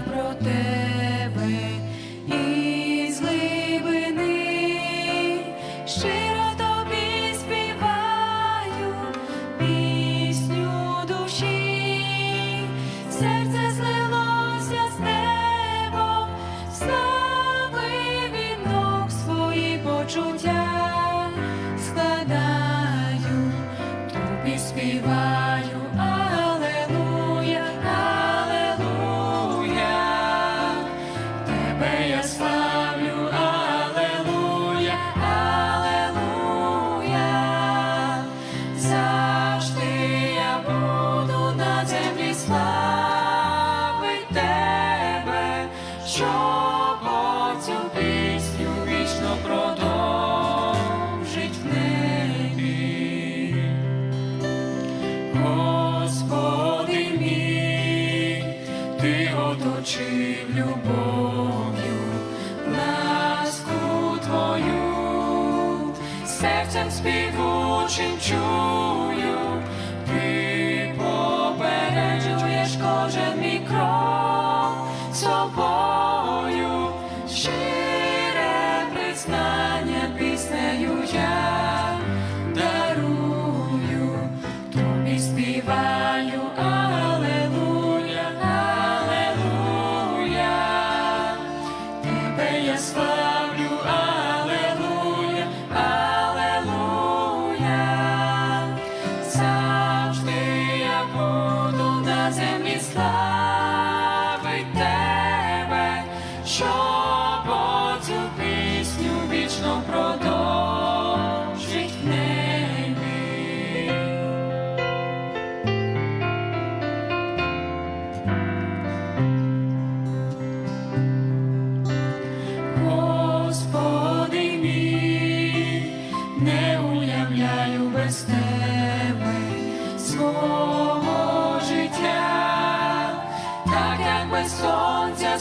Protect. Любов'ю, ласку твою, серцем співучим чую, ти попереджуєш кожен мій крок собою, щире признання піснею я дарую, тобі співаю,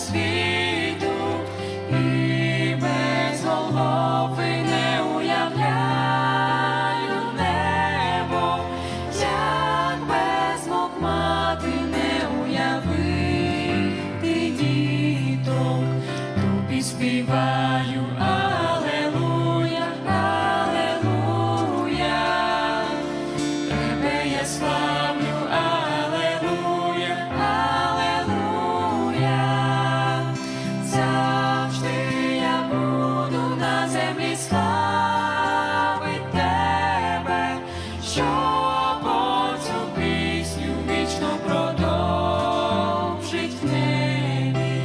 світу і без Голгофи не уявляю небо, як без мог мати не уявити діток, тобі співаю, щоб оцю пісню вічно продовжить в небі.